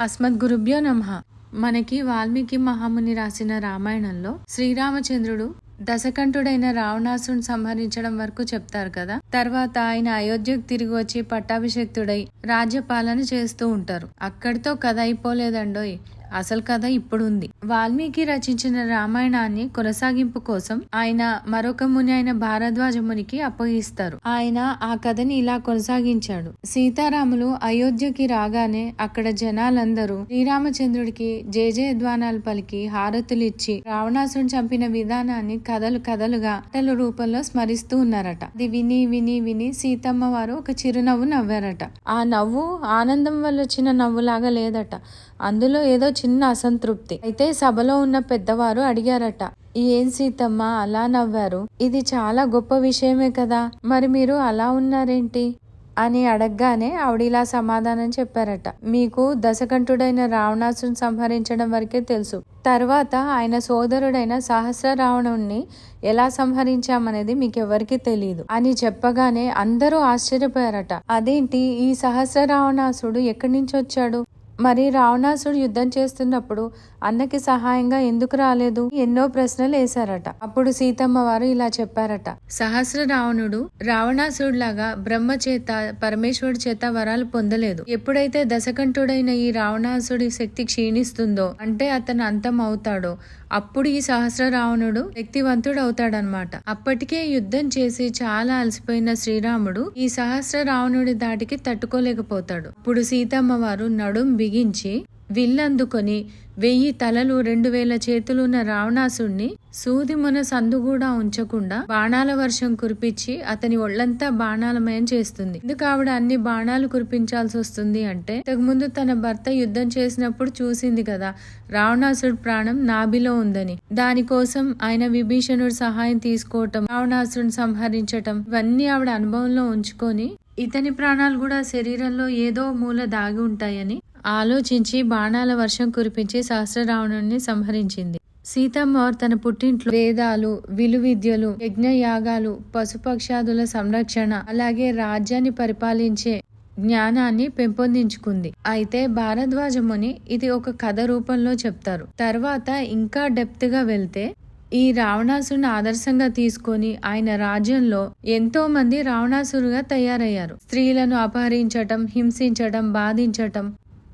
అస్మద్ గురుభ్యో నమ. మనకి వాల్మీకి మహాముని రాసిన రామాయణంలో శ్రీరామచంద్రుడు దశకంఠుడైన రావణాసుని సంహరించడం వరకు చెప్తారు కదా. తర్వాత ఆయన అయోధ్యకు తిరిగి వచ్చి పట్టాభిషక్తుడై రాజ్యపాలన చేస్తూ ఉంటారు. అక్కడితో కథ అయిపోలేదండోయ్. అసలు కథ ఇప్పుడు ఉంది వాల్మీకి రచించిన రామాయణాన్ని కొనసాగింపు కోసం ఆయన మరొక ముని అయిన భారద్వాజ మునికి అప్పగిస్తారు. ఆయన ఆ కథని ఇలా కొనసాగించాడు. సీతారాములు అయోధ్యకి రాగానే అక్కడ జనాలందరూ శ్రీరామచంద్రుడికి జయజయధ్వానాలు పలికి హారతులిచ్చి రావణాసుని చంపిన విధానాన్ని కథలు కథలుగా కథల రూపంలో స్మరిస్తూ ఉన్నారట. అది విని విని విని సీతమ్మ వారు ఒక చిరునవ్వు నవ్వారట. ఆ నవ్వు ఆనందం వల్ల వచ్చిన నవ్వులాగా లేదట. అందులో ఏదో చిన్న అసంతృప్తి. అయితే సభలో ఉన్న పెద్దవారు అడిగారట ఏం సీతమ్మ అలా నవ్వారు? ఇది చాలా గొప్ప విషయమే కదా. మరి మీరు అలా ఉన్నారేంటి? అని అడగగానే ఆవిడ ఇలా సమాధానం చెప్పారట మీకు దశకంఠుడైన రావణాసుని సంహరించడం వరకే తెలుసు. తర్వాత ఆయన సోదరుడైన సహస్ర రావణుణ్ణి ఎలా సంహరించామనేది మీకెవరికి తెలియదు అని చెప్పగానే అందరూ ఆశ్చర్యపోయారట అదేంటి? ఈ సహస్ర రావణాసుడు ఎక్కడి నుంచి వచ్చాడు? మరి రావణాసుడు యుద్ధం చేస్తున్నప్పుడు అన్నకి సహాయంగా ఎందుకు రాలేదు? ఎన్నో ప్రశ్నలు వేశారట. అప్పుడు సీతమ్మ వారు ఇలా చెప్పారట. సహస్ర రావణుడు రావణాసుడులాగా బ్రహ్మ చేత పరమేశ్వరుడు చేత వరాలు పొందలేదు. ఎప్పుడైతే దశకంఠుడైన ఈ రావణాసుడి శక్తి క్షీణిస్తుందో అంటే అతను అంతం అవుతాడో అప్పుడు ఈ సహస్ర రావణుడు శక్తివంతుడు అవుతాడనమాట అప్పటికే యుద్ధం చేసి చాలా అలసిపోయిన శ్రీరాముడు ఈ సహస్ర రావణుడి దాటికి తట్టుకోలేకపోతాడు. ఇప్పుడు సీతమ్మ వారు నడుం బిగించి విల్లందుకొని వెయ్యి తలలు రెండు వేల చేతులున్న రావణాసుణ్ణి సూది మన సందు కూడా ఉంచకుండా బాణాల వర్షం కురిపించి అతని ఒళ్ళంతా బాణాలమయం చేస్తుంది. ఎందుకు ఆవిడ అన్ని బాణాలు కురిపించాల్సి వస్తుంది అంటే ఇంతకుముందు తన భర్త యుద్ధం చేసినప్పుడు చూసింది కదా రావణాసుడు ప్రాణం నాభిలో ఉందని. దానికోసం ఆయన విభీషణుడు సహాయం తీసుకోవటం రావణాసుడిని సంహరించటం ఇవన్నీ ఆవిడ అనుభవంలో ఉంచుకొని ఇతని ప్రాణాలు కూడా శరీరంలో ఏదో మూల దాగి ఉంటాయని ఆలోచించి బాణాల వర్షం కురిపించి సహస్రరావణుణ్ణి సంహరించింది. సీతమ్మ తన పుట్టింట్లో వేదాలు విలువిద్యలు యజ్ఞయాగాలు పశుపక్షాదుల సంరక్షణ అలాగే రాజ్యాన్ని పరిపాలించే జ్ఞానాన్ని పెంపొందించుకుంది. అయితే భారద్వాజముని ఇది ఒక కథ రూపంలో చెప్తారు. తర్వాత ఇంకా డెప్త్గా వెళ్తే ఈ రావణాసుని ఆదర్శంగా తీసుకొని ఆయన రాజ్యంలో ఎంతో మంది రావణాసురుగా తయారయ్యారు. స్త్రీలను అపహరించటం హింసించటం బాధించటం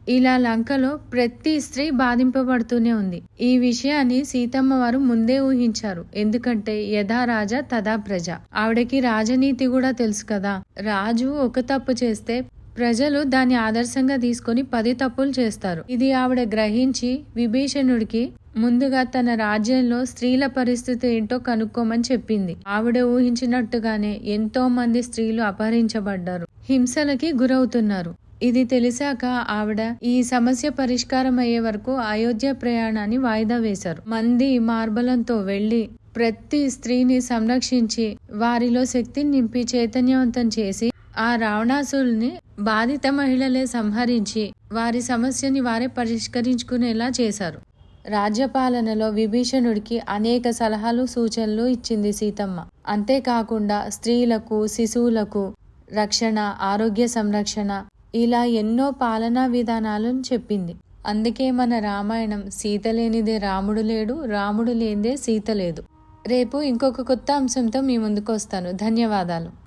ఇలా లంకలో ప్రతి స్త్రీ బాధింపబడుతూనే ఉంది. ఈ విషయాన్ని సీతమ్మ వారు ముందే ఊహించారు. ఎందుకంటే యథా రాజా తదా ప్రజ. ఆవిడకి రాజనీతి కూడా తెలుసు కదా. రాజు ఒక తప్పు చేస్తే ప్రజలు దాన్ని ఆదర్శంగా తీసుకొని పది తప్పులు చేస్తారు. ఇది ఆవిడ గ్రహించి విభీషణుడికి ముందుగా తన రాజ్యంలో స్త్రీల పరిస్థితి ఏంటో కనుక్కోమని చెప్పింది. ఆవిడ ఊహించినట్టుగానే ఎంతో మంది స్త్రీలు అపహరించబడ్డారు. హింసలకి గురవుతున్నారు. ఇది తెలిసాక ఆవిడ ఈ సమస్య పరిష్కారం అయ్యే వరకు అయోధ్య ప్రయాణాన్ని వాయిదా వేశారు. మంది మార్బలంతో వెళ్ళి ప్రతి స్త్రీని సంరక్షించి వారిలో శక్తిని నింపి చైతన్యవంతం చేసి ఆ రావణాసుల్ని బాధిత మహిళలే సంహరించి వారి సమస్యని వారే పరిష్కరించుకునేలా చేశారు. రాజ్యపాలనలో విభీషణుడికి అనేక సలహాలు సూచనలు ఇచ్చింది సీతమ్మ. అంతేకాకుండా స్త్రీలకు శిశువులకు రక్షణ ఆరోగ్య సంరక్షణ ఇలా ఎన్నో పాలనా విధానాలను చెప్పింది. అందుకే మన రామాయణం సీత లేనిదే రాముడు లేడు రాముడు లేనిదే సీత లేదు. రేపు ఇంకొక కొత్త అంశంతో మీ ముందుకు వస్తాను. ధన్యవాదాలు.